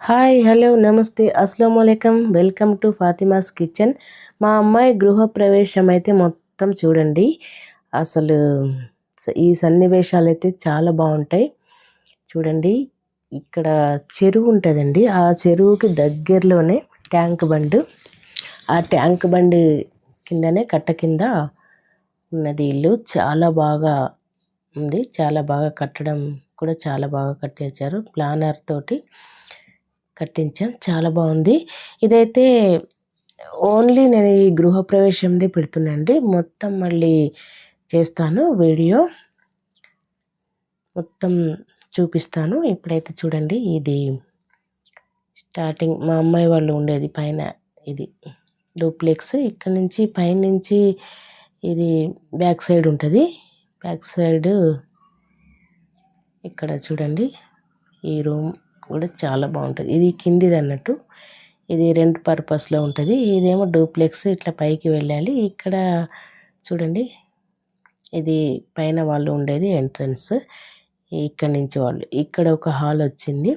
Hi hello నమస్తే అస్సలం అయికం వెల్కమ్ టు ఫాతిమాస్ కిచెన్. మా అమ్మాయి గృహప్రవేశం అయితే మొత్తం చూడండి. అసలు ఈ సన్నివేశాలు అయితే చాలా బాగుంటాయి. చూడండి ఇక్కడ చెరువు ఉంటుందండి. ఆ చెరువుకి దగ్గరలోనే ట్యాంక్ బండ్. ఆ ట్యాంక్ బండ్ కిందనే కట్ట కింద ఉన్నది ఇల్లు. చాలా బాగా ఉంది. చాలా బాగా కట్టడం కూడా చాలా బాగా కట్టించారు ప్లానర్ తోటి. కట్టించాం. చాలా బాగుంది. ఇదైతే ఓన్లీ నేను ఈ గృహప్రవేశంది పెడుతున్నాండి మొత్తం మళ్ళీ చేస్తాను వీడియో. మొత్తం చూపిస్తాను. ఇప్పుడైతే చూడండి ఇది స్టార్టింగ్ మా అమ్మాయి వాళ్ళు ఉండేది పైన ఇది డూప్లెక్స్. ఇక్కడ నుంచి పైనుంచి ఇది బ్యాక్ సైడ్ ఉంటుంది. బ్యాక్ సైడ్ ఇక్కడ చూడండి ఈ రూమ్ కూడా చాలా బాగుంటుంది. ఇది కిందిది అన్నట్టు. ఇది రెంట్ పర్పస్లో ఉంటుంది. ఇదేమో డూప్లెక్స్ ఇట్లా పైకి వెళ్ళాలి. ఇక్కడ చూడండి. ఇది పైన వాళ్ళు ఉండేది ఎంట్రన్స్ ఇక్కడ నుంచి వాళ్ళు. ఇక్కడ ఒక హాల్ వచ్చింది.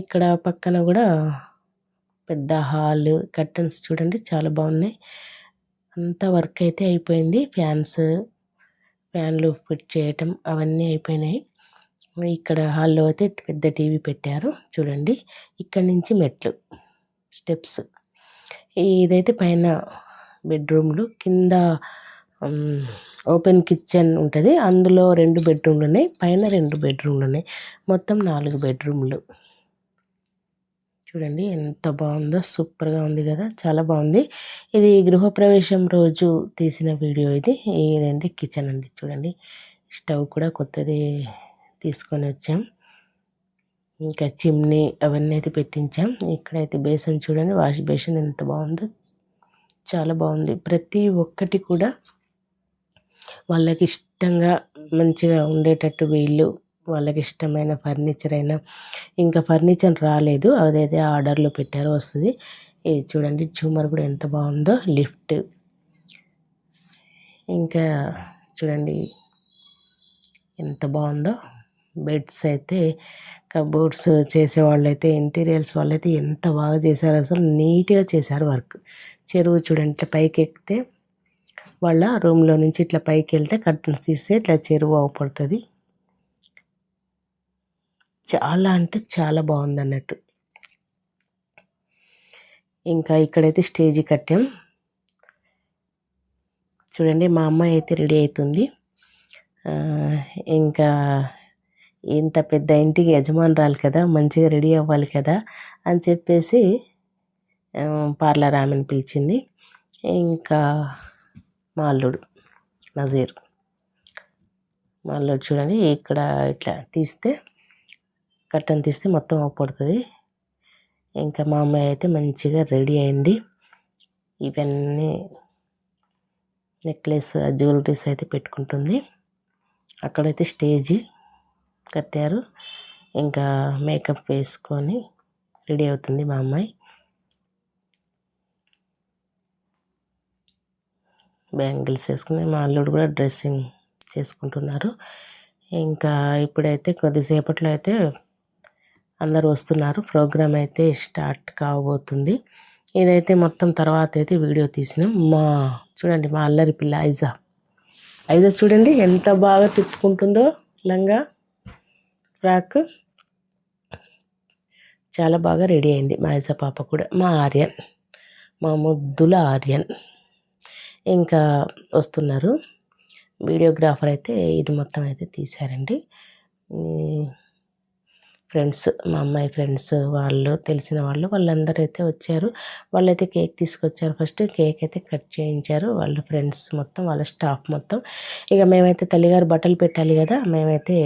ఇక్కడ పక్కన కూడా పెద్ద హాల్ కర్టన్స్ చూడండి చాలా బాగున్నాయి. అంతా వర్క్ అయితే అయిపోయింది. ఫ్యాన్స్ ఫ్యాన్లు ఫిట్ చేయటం అవన్నీ అయిపోయినాయి. ఇక్కడ హాల్లో అయితే పెద్ద టీవీ పెట్టారు. చూడండి. ఇక్కడ నుంచి మెట్లు స్టెప్స్. ఇదైతే పైన బెడ్రూమ్లు. కింద ఓపెన్ కిచెన్ ఉంటుంది. అందులో రెండు బెడ్రూమ్లు ఉన్నాయి. పైన రెండు బెడ్రూమ్లు ఉన్నాయి. మొత్తం నాలుగు బెడ్రూమ్లు. చూడండి. ఎంత బాగుందో. సూపర్గా ఉంది కదా. చాలా బాగుంది. ఇది గృహప్రవేశం రోజు తీసిన వీడియో ఇది. ఇదేంటి కిచెన్ అండి. చూడండి. స్టవ్ కూడా కొత్తది. తీసుకొని వచ్చాం. ఇంకా చిమ్నీ అవన్నీ అయితే పెట్టించాం. ఇక్కడైతే బేసన్ చూడండి వాష్ బేసిన్ ఎంత బాగుందో చాలా బాగుంది. ప్రతి ఒక్కటి కూడా వాళ్ళకి ఇష్టంగా మంచిగా ఉండేటట్టు వీళ్ళు వాళ్ళకి ఇష్టమైన ఫర్నిచర్ అయినా ఇంకా ఫర్నిచర్ రాలేదు. అదైతే ఆర్డర్లో పెట్టారో వస్తుంది. ఇది చూడండి జూమర్ కూడా ఎంత బాగుందో లిఫ్ట్. ఇంకా చూడండి ఎంత బాగుందో. బెడ్స్ అయితే కబోర్డ్స్ చేసేవాళ్ళు అయితే ఇంటీరియర్స్ వాళ్ళైతే ఎంత బాగా చేశారు అసలు నీట్గా చేశారు వర్క్. చెరువు చూడండి ఇట్లా పైకి ఎక్కితే వాళ్ళ రూమ్లో నుంచి ఇట్లా పైకి వెళ్తే కర్టన్స్ తీస్తే ఇట్లా చెరువు అవపడుతుంది చాలా అంటే చాలా బాగుంది అన్నట్టు. ఇంకా ఇక్కడైతే స్టేజ్ కట్టాం. చూడండి మా అమ్మాయి అయితే రెడీ అవుతుంది ఇంకా ఇంత పెద్ద ఇంటికి యజమానురాలు కదా మంచిగా రెడీ అవ్వాలి కదా అని చెప్పేసి పార్లర్ ఆమెను పిలిచింది. ఇంకా మా అల్లుడు నజీర్. మా అల్లుడు చూడండి ఇక్కడ ఇట్లా తీస్తే కట్టను తీస్తే మొత్తం అవ్వబడుతుంది ఇంకా మా అమ్మాయి అయితే మంచిగా రెడీ అయింది. ఇవన్నీ నెక్లెస్ జ్యువెలరీస్ అయితే పెట్టుకుంటుంది. అక్కడైతే స్టేజీ. కట్టారు. ఇంకా మేకప్ వేసుకొని రెడీ అవుతుంది మా అమ్మాయి. బ్యాంగిల్స్ వేసుకుని మా అల్లుడు కూడా డ్రెస్సింగ్ చేసుకుంటున్నారు. ఇంకా ఇప్పుడైతే కొద్దిసేపట్లో అయితే అందరు వస్తున్నారు. ప్రోగ్రామ్ అయితే స్టార్ట్ కాబోతుంది. ఇదైతే మొత్తం తర్వాత అయితే వీడియో తీసినాం. మా చూడండి మా అల్లరి పిల్ల ఐజా. ఐజా చూడండి ఎంత బాగా తిప్పుకుంటుందో లంగా. ఫ్రాక్ చాలా బాగా రెడీ అయింది. మా యజ పాప కూడా. మా ఆర్యన్. మా ముద్దుల ఆర్యన్. ఇంకా వస్తున్నారు. వీడియోగ్రాఫర్ అయితే ఇది మొత్తం అయితే తీశారండి. ఫ్రెండ్స్ మా అమ్మాయి ఫ్రెండ్స్ వాళ్ళు తెలిసిన వాళ్ళు వాళ్ళందరూ అయితే వచ్చారు. వాళ్ళైతే కేక్ తీసుకొచ్చారు. ఫస్ట్ కేక్ అయితే కట్ చేయించారు. వాళ్ళ ఫ్రెండ్స్ మొత్తం వాళ్ళ స్టాఫ్ మొత్తం. ఇక మేమైతే తల్లిగారు బట్టలు పెట్టాలి కదా మేమైతే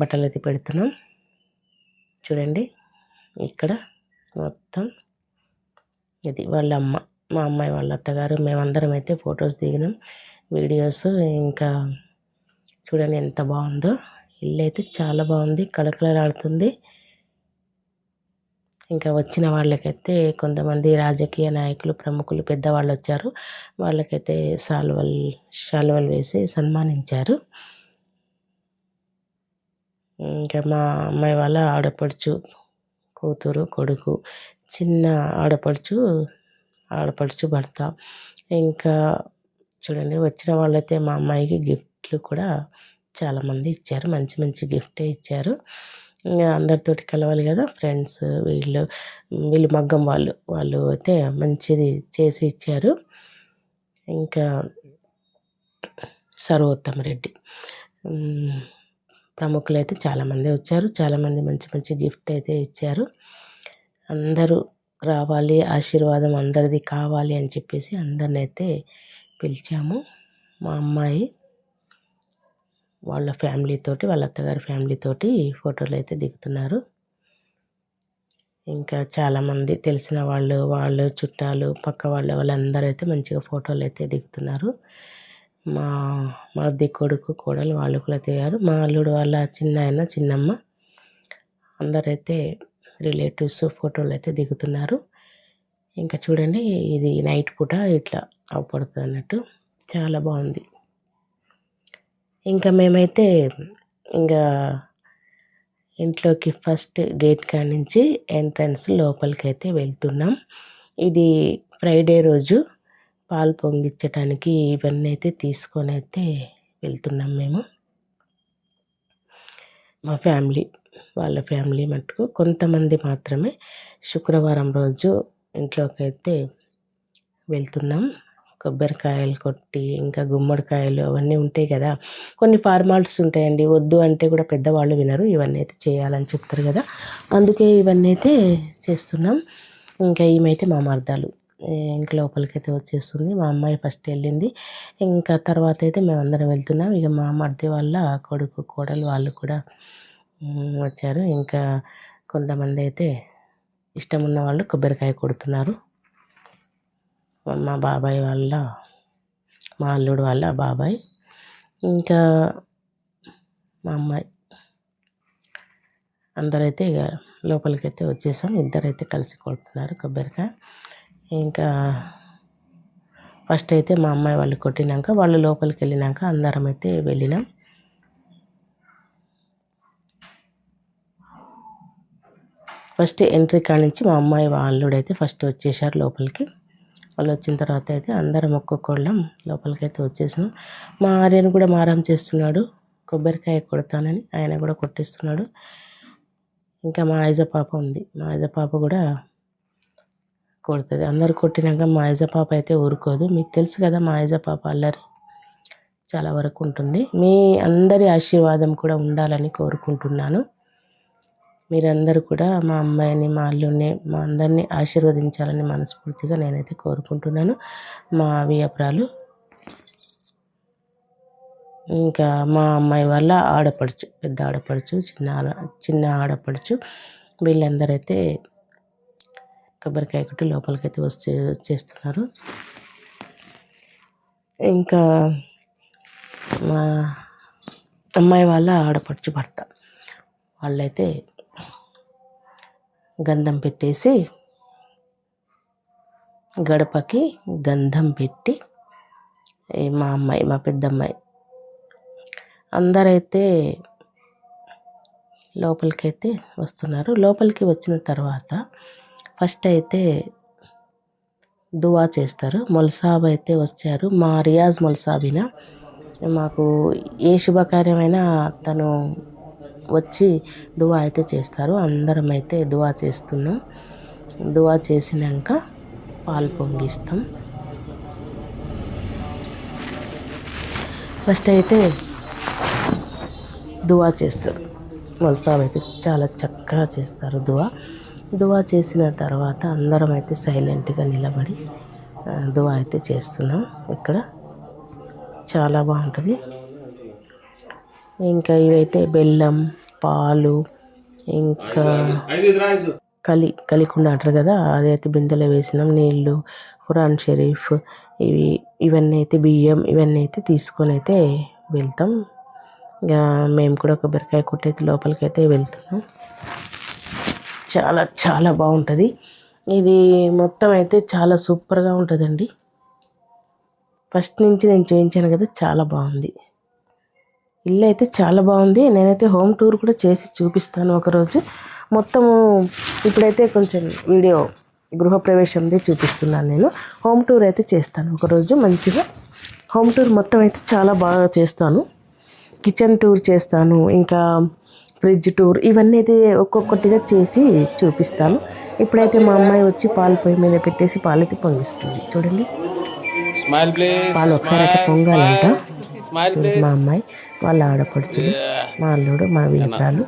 బట్టలు అయితే పెడుతున్నాం. చూడండి ఇక్కడ మొత్తం ఇది వాళ్ళ అమ్మ మా అమ్మాయి వాళ్ళ అత్తగారు. మేమందరం అయితే ఫొటోస్ దిగినాం వీడియోస్ ఇంకా చూడండి ఎంత బాగుందో. ఇల్లు అయితే చాలా బాగుంది కళకళలాడుతుంది ఇంకా వచ్చిన వాళ్ళకైతే కొంతమంది రాజకీయ నాయకులు ప్రముఖులు పెద్దవాళ్ళు వచ్చారు. వాళ్ళకైతే శాల్వల్ శాల్వలు వేసి సన్మానించారు. ఇంకా మా అమ్మాయి వాళ్ళ ఆడపడుచు కూతురు కొడుకు చిన్న ఆడపడుచు ఆడపడుచు భర్త. ఇంకా చూడండి వచ్చిన వాళ్ళైతే మా అమ్మాయికి గిఫ్ట్లు కూడా చాలామంది ఇచ్చారు. మంచి మంచి గిఫ్టే ఇచ్చారు. ఇంకా అందరితోటి కలవాలి కదా ఫ్రెండ్స్ వీళ్ళు వీళ్ళు మగ్గం వాళ్ళు వాళ్ళు అయితే మంచిది చేసి ఇచ్చారు. ఇంకా సర్వోత్తమ రెడ్డి. ప్రముఖులు అయితే చాలామంది వచ్చారు. చాలామంది మంచి మంచి గిఫ్ట్ అయితే ఇచ్చారు. అందరూ రావాలి ఆశీర్వాదం అందరిది కావాలి అని చెప్పేసి అందరిని అయితే పిలిచాము. మా అమ్మాయి వాళ్ళ ఫ్యామిలీతోటి వాళ్ళ అత్తగారి ఫ్యామిలీతోటి ఫోటోలు అయితే దిగుతున్నారు. ఇంకా చాలామంది తెలిసిన వాళ్ళు వాళ్ళు చుట్టాలు పక్క వాళ్ళు వాళ్ళందరూ అయితే మంచిగా ఫోటోలు అయితే దిగుతున్నారు. మా మరిది కొడుకు కోడలు వాళ్ళు కూడా దిగారు మా అల్లుడు వాళ్ళ చిన్న ఆయన చిన్నమ్మ. అందరైతే రిలేటివ్స్ ఫోటోలు అయితే దిగుతున్నారు. ఇంకా చూడండి ఇది నైట్ పూట ఇట్లా అవపడుతుంది అన్నట్టు. చాలా బాగుంది. ఇంకా మేమైతే ఇంకా ఇంట్లోకి ఫస్ట్ గేట్ కాడ నుంచి ఎంట్రన్స్ లోపలికి అయితే వెళ్తున్నాం. ఇది ఫ్రైడే రోజు. పాలు పొంగించడానికి ఇవన్నీ అయితే తీసుకొని అయితే వెళ్తున్నాం మేము. మా ఫ్యామిలీ వాళ్ళ ఫ్యామిలీ మటుకు కొంతమంది మాత్రమే శుక్రవారం రోజు ఇంట్లోకి అయితే వెళ్తున్నాం. కొబ్బరికాయలు కొట్టి ఇంకా గుమ్మడికాయలు అవన్నీ ఉంటాయి కదా. కొన్ని ఫార్మాలిటీస్ ఉంటాయండి. వద్దు అంటే కూడా పెద్దవాళ్ళు వినరు. ఇవన్నీ అయితే చేయాలని చెప్తారు కదా. అందుకే ఇవన్నీ అయితే చేస్తున్నాం. ఇంకా ఏమైతే మా మర్దాలు. ఇంక లోపలికి అయితే వచ్చేస్తుంది. మా అమ్మాయి ఫస్ట్ వెళ్ళింది. ఇంకా తర్వాత అయితే మేమందరం వెళ్తున్నాం. ఇక మా మధ్య వాళ్ళ కొడుకు కోడలు వాళ్ళు కూడా వచ్చారు. ఇంకా కొంతమంది అయితే ఇష్టం ఉన్న వాళ్ళు కొబ్బరికాయ కొడుతున్నారు. మా బాబాయ్ వాళ్ళ మా అల్లుడు వాళ్ళ బాబాయ్. ఇంకా మా అమ్మాయి. అందరైతే ఇక లోపలికైతే వచ్చేసాం. ఇద్దరైతే కలిసి కొడుతున్నారు కొబ్బరికాయ. ఇంకా ఫస్ట్ అయితే మా అమ్మాయి వాళ్ళు కొట్టినాక వాళ్ళు లోపలికి వెళ్ళినాక అందరం అయితే వెళ్ళినాం. ఫస్ట్ ఎంట్రీ కాడ నుంచి మా అమ్మాయి వాళ్ళుడైతే ఫస్ట్ వచ్చేసారు లోపలికి. వాళ్ళు వచ్చిన తర్వాత అయితే అందరం ఒక్కొక్కళ్ళం లోపలికి అయితే వచ్చేసినాం మా ఆర్యను కూడా మారం చేస్తున్నాడు. కొబ్బరికాయ కొడతానని ఆయన కూడా కొట్టిస్తున్నాడు. ఇంకా మా ఐజ పాప ఉంది. మా ఐజ పాప కూడా కొడుతుంది. అందరు కొట్టినాక మా ఐజ పాప అయితే ఊరుకోదు. మీకు తెలుసు కదా మా ఐజ పాప అల్లరి చాలా వరకు ఉంటుంది. మీ అందరి ఆశీర్వాదం కూడా ఉండాలని కోరుకుంటున్నాను. మీరందరూ కూడా మా అమ్మాయిని మా అల్లుడిని మా అందరినీ ఆశీర్వదించాలని మనస్ఫూర్తిగా నేనైతే కోరుకుంటున్నాను. మా అభియప్రాలు ఇంకా మా అమ్మాయి వాళ్ళ ఆడపడుచు పెద్ద ఆడపడుచు చిన్న చిన్న ఆడపడుచు వీళ్ళందరైతే కొబ్బరికాయ కొట్టి లోపలికైతే వచ్చే వచ్చేస్తున్నారు. ఇంకా మా అమ్మాయి వాళ్ళ ఆడపడుచు భర్త. వాళ్ళైతే గంధం పెట్టేసి గడపకి గంధం పెట్టి మా అమ్మాయి మా పెద్దమ్మాయి. అందరైతే లోపలికైతే వస్తున్నారు. లోపలికి వచ్చిన తర్వాత ఫస్ట్ అయితే దువా చేస్తారు. మొల్సాబ్ అయితే వచ్చారు. మా రియాజ్ మొల్సాబిన. మాకు ఏ శుభకార్యమైనా తను వచ్చి దువా అయితే చేస్తారు. అందరం అయితే దువా చేస్తున్నాం. దువా చేసినాక పాలు పొంగిస్తాం. ఫస్ట్ అయితే దువా చేస్తారు. మొల్సాబ్ అయితే చాలా చక్కగా చేస్తారు దువా. దువా చేసిన తర్వాత అందరం అయితే సైలెంట్గా నిలబడి దువా అయితే చేస్తున్నాం. ఇక్కడ చాలా బాగుంటుంది. ఇంకా ఇవైతే బెల్లం పాలు ఇంకా కలి కలికుండ అంటారు కదా అదైతే బిందెలో వేసినాం. నీళ్ళు ఖురాన్ షరీఫ్ ఇవి ఇవన్నీ అయితే బియ్యం ఇవన్నీ అయితే తీసుకొని అయితే వెళ్తాం. ఇక మేము కూడా కొబ్బరికాయ కొట్టయితే లోపలికి అయితే వెళ్తున్నాం. చాలా చాలా బాగుంటుంది. ఇది మొత్తం అయితే చాలా సూపర్గా ఉంటుందండి. ఫస్ట్ నుంచి నేను చూపించాను కదా చాలా బాగుంది. ఇల్లు అయితే చాలా బాగుంది. నేనైతే హోమ్ టూర్ కూడా చేసి చూపిస్తాను ఒకరోజు. మొత్తము ఇప్పుడైతే కొంచెం వీడియో గృహప్రవేశంది చూపిస్తున్నాను నేను. హోమ్ టూర్ అయితే చేస్తాను ఒకరోజు మంచిగా. హోమ్ టూర్ మొత్తం అయితే చాలా బాగా చేస్తాను. కిచెన్ టూర్ చేస్తాను. ఇంకా ఫ్రిడ్జ్ టూర్ ఇవన్నీ అయితే ఒక్కొక్కటిగా చేసి చూపిస్తాను. ఇప్పుడైతే మా అమ్మాయి వచ్చి పాలు పొయ్యి మీద పెట్టేసి పాలు అయితే పొంగిస్తుంది. చూడండి. స్మైల్ ప్లీజ్ పాలు ఒకసారి అయితే పొంగాలంట. మా అమ్మాయి వాళ్ళ ఆడపడుచులు. మా అల్లుడు మా వీరాలు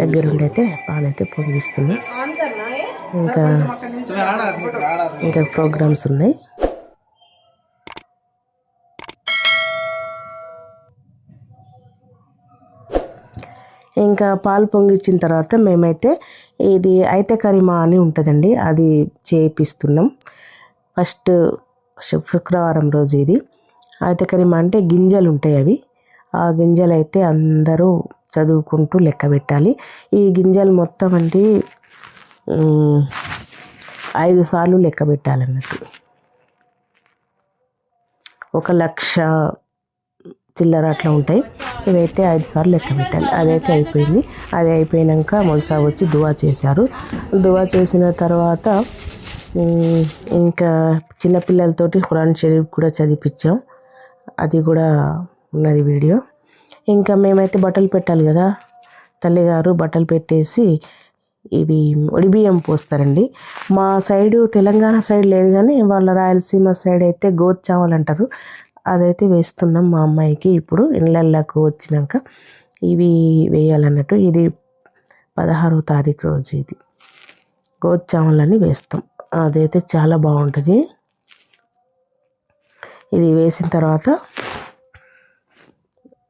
దగ్గరుండి అయితే పాలైతే పొంగిస్తున్నాం. ఇంకా ఇంకా ప్రోగ్రామ్స్ ఉన్నాయి. ఇంకా పాలు పొంగిచ్చిన తర్వాత మేమైతే ఇది అయితే కరిమా అని ఉంటుందండి. అది చేపిస్తున్నాం. ఫస్ట్ శుక్రవారం రోజు ఇది. అయితే కరిమా అంటే గింజలు ఉంటాయి అవి. ఆ గింజలు అయితే అందరూ చదువుకుంటూ లెక్క పెట్టాలి. ఈ గింజలు మొత్తం అంటే ఐదు సార్లు లెక్క పెట్టాలన్నట్టు. ఒక లక్ష చిల్లర అట్లా ఉంటాయి. ఇవైతే ఐదు సార్లు లెక్క పెట్టాలి. అదైతే అయిపోయింది. అది అయిపోయినాక మొలసా వచ్చి దువా చేశారు. దువా చేసిన తర్వాత ఇంకా చిన్నపిల్లలతోటి ఖురాన్ షరీఫ్ కూడా చదివించాం అది కూడా ఉన్నది వీడియో. ఇంకా మేమైతే బట్టలు పెట్టాలి కదా. తల్లిగారు బట్టలు పెట్టేసి ఇవి బియ్యం పోస్తారండి. మా సైడు తెలంగాణ సైడ్ లేదు కానీ వాళ్ళ రాయలసీమ సైడ్ అయితే గోచావల్ అంటారు. అదైతే వేస్తున్నాం మా అమ్మాయికి. ఇప్పుడు ఇళ్ళల్లోకి వచ్చినాక ఇవి వేయాలన్నట్టు ఇది పదహారవ తారీఖు రోజు ఇది. గోచావలని వేస్తాం. అదైతే చాలా బాగుంటుంది. ఇది వేసిన తర్వాత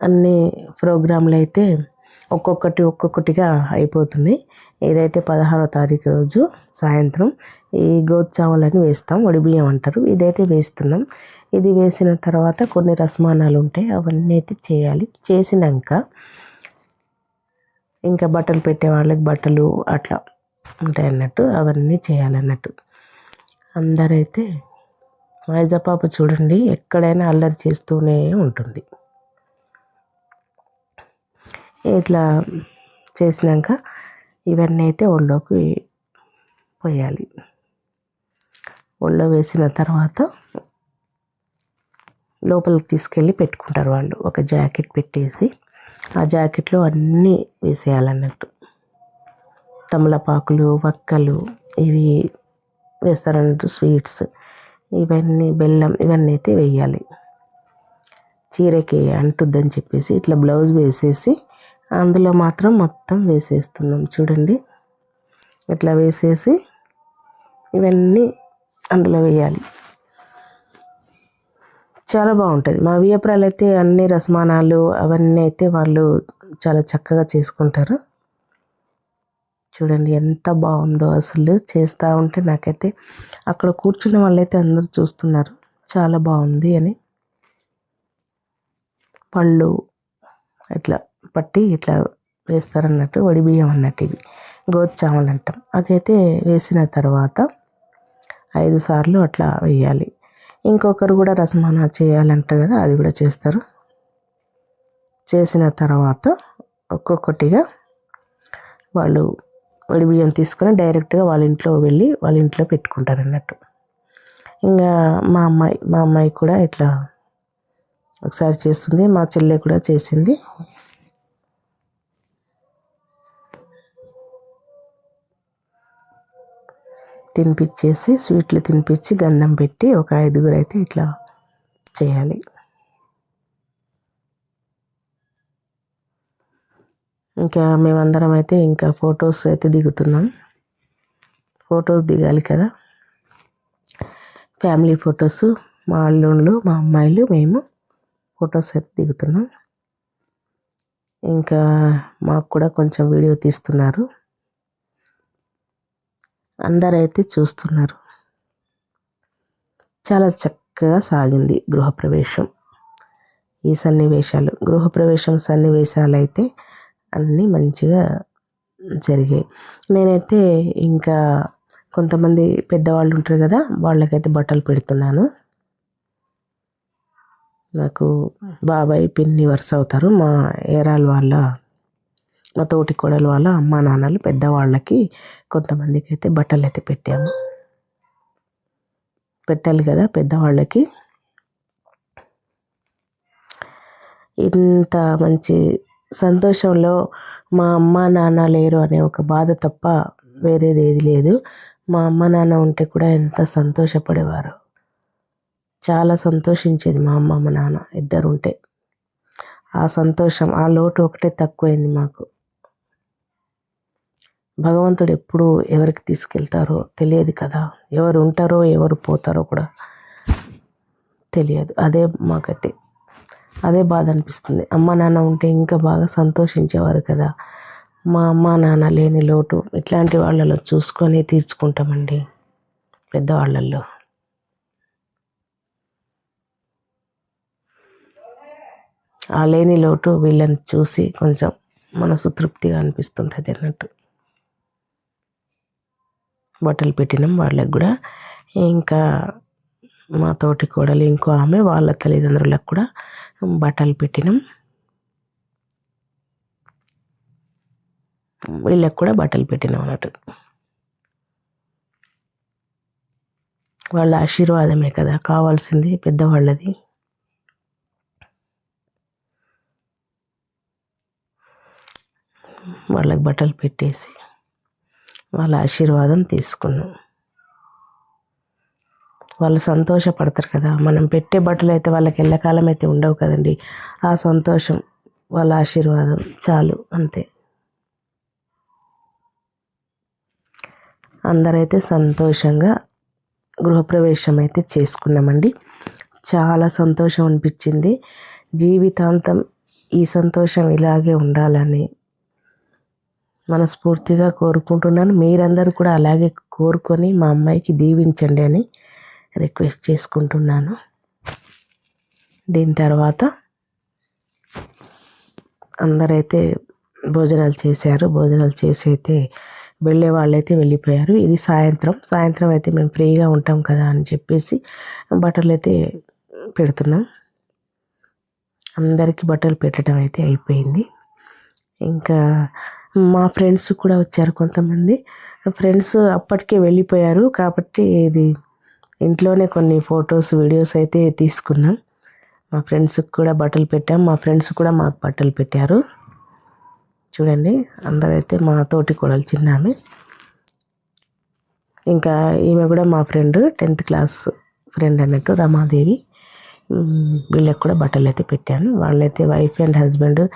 అన్ని ప్రోగ్రాంలు అయితే ఒక్కొక్కటి ఒక్కొక్కటిగా అయిపోతున్నాయి ఏదైతే పదహారో తారీఖు రోజు సాయంత్రం ఈ గోచావలని వేస్తాం. బియ్యం అంటారు. ఇదైతే వేస్తున్నాం. ఇది వేసిన తర్వాత కొన్ని రసమానాలు ఉంటాయి అవన్నీ అయితే చేయాలి. చేసినాక ఇంకా బట్టలు పెట్టే వాళ్ళకి బట్టలు అట్లా ఉంటాయి అన్నట్టు అవన్నీ చేయాలన్నట్టు అందరైతే మైజా పాప చూడండి ఎక్కడైనా అల్లరి చేస్తూనే ఉంటుంది. ఇట్లా చేసినాక ఇవన్నీ అయితే ఒళ్ళోకి పోయాలి. ఒళ్ళో వేసిన తర్వాత లోపలికి తీసుకెళ్ళి పెట్టుకుంటారు వాళ్ళు. ఒక జాకెట్ పెట్టేసి ఆ జాకెట్లో అన్నీ వేసేయాలన్నట్టు. తమలపాకులు వక్కలు ఇవి వేస్తారన్నట్టు స్వీట్స్ ఇవన్నీ బెల్లం ఇవన్నీ అయితే వేయాలి. చీరకి అంటుద్దని చెప్పేసి ఇట్లా బ్లౌజ్ వేసేసి అందులో మాత్రం మొత్తం వేసేస్తున్నాం. చూడండి. ఇట్లా వేసేసి ఇవన్నీ అందులో వేయాలి. చాలా బాగుంటుంది. మా వియప్రాలు అయితే అన్ని రసమానాలు అవన్నీ అయితే వాళ్ళు చాలా చక్కగా చేసుకుంటారు. చూడండి ఎంత బాగుందో అసలు చేస్తూ ఉంటే నాకైతే అక్కడ కూర్చున్న వాళ్ళైతే అందరూ చూస్తున్నారు. చాలా బాగుంది అని. పళ్ళు ఇట్లా పట్టి ఇట్లా వేస్తారన్నట్టు వడి బియ్యం అన్నట్టు ఇవి. గోధుచామలు అంటాం. అదైతే వేసిన తర్వాత ఐదు సార్లు అట్లా వేయాలి. ఇంకొకరు కూడా రసమానా చేయాలంట కదా అది కూడా చేస్తారు. చేసిన తర్వాత ఒక్కొక్కటిగా వాళ్ళు వడి బియ్యం తీసుకొని డైరెక్ట్గా వాళ్ళ ఇంట్లో వెళ్ళి వాళ్ళ ఇంట్లో పెట్టుకుంటారు అన్నట్టు. ఇంకా మా అమ్మాయి మా అమ్మాయి కూడా ఇట్లా ఒకసారి చేస్తుంది మా చెల్లె కూడా చేసింది. తినిపించేసి స్వీట్లు తినిపించి గంధం పెట్టి ఒక ఐదుగురు అయితే ఇట్లా చేయాలి. ఇంకా మేమందరం అయితే ఇంకా ఫొటోస్ అయితే దిగుతున్నాం. ఫొటోస్ దిగాలి కదా. ఫ్యామిలీ ఫొటోస్ మా అల్లుళ్ళు మా అమ్మాయిలు మేము ఫొటోస్ అయితే దిగుతున్నాం. ఇంకా మాకు కూడా కొంచెం వీడియో తీస్తున్నారు. అందరైతే చూస్తున్నారు. చాలా చక్కగా సాగింది గృహప్రవేశం. ఈ సన్నివేశాలు గృహప్రవేశం సన్నివేశాలు అయితే అన్నీ మంచిగా జరిగాయి. నేనైతే ఇంకా కొంతమంది పెద్దవాళ్ళు ఉంటారు కదా వాళ్ళకైతే బట్టలు పెడుతున్నాను. నాకు బాబాయ్ పిన్ని వరుస అవుతారు మా ఏరాల వాళ్ళ మా తోటి కోడలు వాళ్ళ అమ్మ నాన్నలు పెద్దవాళ్ళకి కొంతమందికి అయితే బట్టలు అయితే పెట్టాము. పెట్టాలి కదా పెద్దవాళ్ళకి. ఇంత మంచి సంతోషంలో మా అమ్మ నాన్న లేరు అనే ఒక బాధ తప్ప వేరేది ఏది లేదు. మా అమ్మ నాన్న ఉంటే కూడా ఎంత సంతోషపడేవారు. చాలా సంతోషించేది మా అమ్మ మా నాన్న ఇద్దరు ఉంటే ఆ సంతోషం ఆ లోటు ఒకటే తక్కువైంది మాకు. భగవంతుడు ఎప్పుడు ఎవరికి తీసుకెళ్తారో తెలియదు కదా. ఎవరు ఉంటారో ఎవరు పోతారో కూడా తెలియదు. అదే మాకైతే అదే బాధ అనిపిస్తుంది. అమ్మ నాన్న ఉంటే ఇంకా బాగా సంతోషించేవారు కదా. మా అమ్మ నాన్న లేని లోటు ఇట్లాంటి వాళ్ళలో చూసుకొని తీర్చుకుంటామండి పెద్దవాళ్ళల్లో. ఆ లేని లోటు వీళ్ళని చూసి కొంచెం మనసు తృప్తిగా అనిపిస్తుంటుంది అన్నట్టు. బట్టలు పెట్టినాం వాళ్ళకు కూడా. ఇంకా మా తోటి కోడలు ఇంకో ఆమె వాళ్ళ తల్లిదండ్రులకు కూడా బట్టలు పెట్టినాం. వీళ్ళకి కూడా బట్టలు పెట్టినాం అన్నట్టు. వాళ్ళ ఆశీర్వాదమే కదా కావాల్సింది పెద్దవాళ్ళది. వాళ్ళకి బట్టలు పెట్టేసి వాళ్ళ ఆశీర్వాదం తీసుకున్నాం. వాళ్ళు సంతోషపడతారు కదా. మనం పెట్టే బట్టలు అయితే వాళ్ళకి ఎల్లకాలం అయితే ఉండవు కదండి. ఆ సంతోషం వాళ్ళ ఆశీర్వాదం చాలు అంతే. అందరైతే సంతోషంగా గృహప్రవేశం అయితే చేసుకున్నామండి. చాలా సంతోషం అనిపించింది. జీవితాంతం ఈ సంతోషం ఇలాగే ఉండాలని మనస్ఫూర్తిగా కోరుకుంటున్నాను. మీరందరూ కూడా అలాగే కోరుకొని మా అమ్మాయికి దీవించండి అని రిక్వెస్ట్ చేసుకుంటున్నాను. దీని తర్వాత అందరైతే భోజనాలు చేశారు. భోజనాలు చేసి అయితే వెళ్ళే వాళ్ళైతే వెళ్ళిపోయారు. ఇది సాయంత్రం. సాయంత్రం అయితే మేము ఫ్రీగా ఉంటాం కదా అని చెప్పేసి బట్టలు అయితే పెడుతున్నాం. అందరికీ బట్టలు పెట్టడం అయితే అయిపోయింది. ఇంకా మా ఫ్రెండ్స్ కూడా వచ్చారు కొంతమంది. ఫ్రెండ్స్ అప్పటికే వెళ్ళిపోయారు కాబట్టి ఇది ఇంట్లోనే కొన్ని ఫొటోస్ వీడియోస్ అయితే తీసుకున్నాం. మా ఫ్రెండ్స్కి కూడా బట్టలు పెట్టాం. మా ఫ్రెండ్స్ కూడా మాకు బట్టలు పెట్టారు. చూడండి అందరైతే మా తోటి కోడలు చిన్న ఇంకా ఈమె కూడా మా ఫ్రెండ్ టెన్త్ క్లాస్ ఫ్రెండ్ అన్నట్టు రమాదేవి. వీళ్ళకి కూడా బట్టలు అయితే పెట్టాను. వాళ్ళైతే వైఫ్ అండ్ హస్బెండ్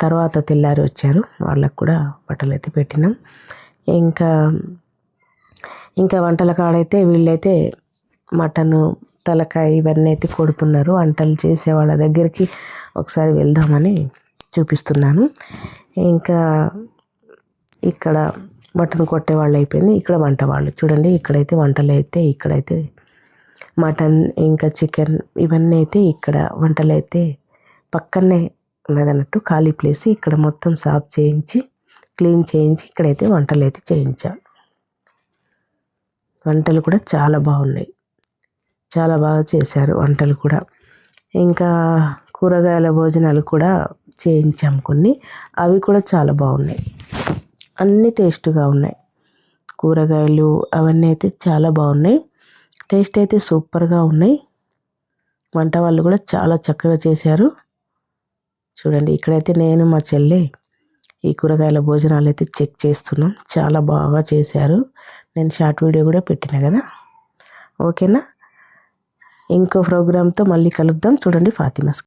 తర్వాత తెల్లారి వచ్చారు. వాళ్ళకు కూడా బట్టలు అయితే పెట్టినాం. ఇంకా ఇంకా వంటల కాడైతే వీళ్ళైతే మటను తలకాయ ఇవన్నీ అయితే కొడుతున్నారు. వంటలు చేసే వాళ్ళ దగ్గరికి ఒకసారి వెళ్దామని చూపిస్తున్నాను. ఇంకా ఇక్కడ మటన్ కొట్టే వాళ్ళు అయిపోయింది. ఇక్కడ వంట వాళ్ళు. చూడండి ఇక్కడైతే వంటలు అయితే ఇక్కడైతే మటన్ ఇంకా చికెన్ ఇవన్నీ అయితే ఇక్కడ వంటలు అయితే పక్కనే ఉన్నదన్నట్టు ఖాళీ ప్లేస్ ఇక్కడ మొత్తం సాఫ్ చేయించి క్లీన్ చేయించి ఇక్కడైతే వంటలు అయితే చేయించాం. వంటలు కూడా చాలా బాగున్నాయి. చాలా బాగా చేశారు వంటలు కూడా. ఇంకా కూరగాయల భోజనాలు కూడా చేయించాం కొన్ని. అవి కూడా చాలా బాగున్నాయి. అన్నీ టేస్ట్గా ఉన్నాయి. కూరగాయలు అవన్నీ అయితే చాలా బాగున్నాయి. టేస్ట్ అయితే సూపర్గా ఉన్నాయి. వంట వాళ్ళు కూడా చాలా చక్కగా చేశారు. చూడండి ఇక్కడైతే నేను మా చెల్లి ఈ కూరగాయల భోజనాలు అయితే చెక్ చేస్తున్నాం. చాలా బాగా చేశారు. నేను షార్ట్ వీడియో కూడా పెట్టిన కదా? ఓకేనా? ఇంకో ప్రోగ్రామ్తో మళ్ళీ కలుద్దాం. చూడండి ఫాతిమాస్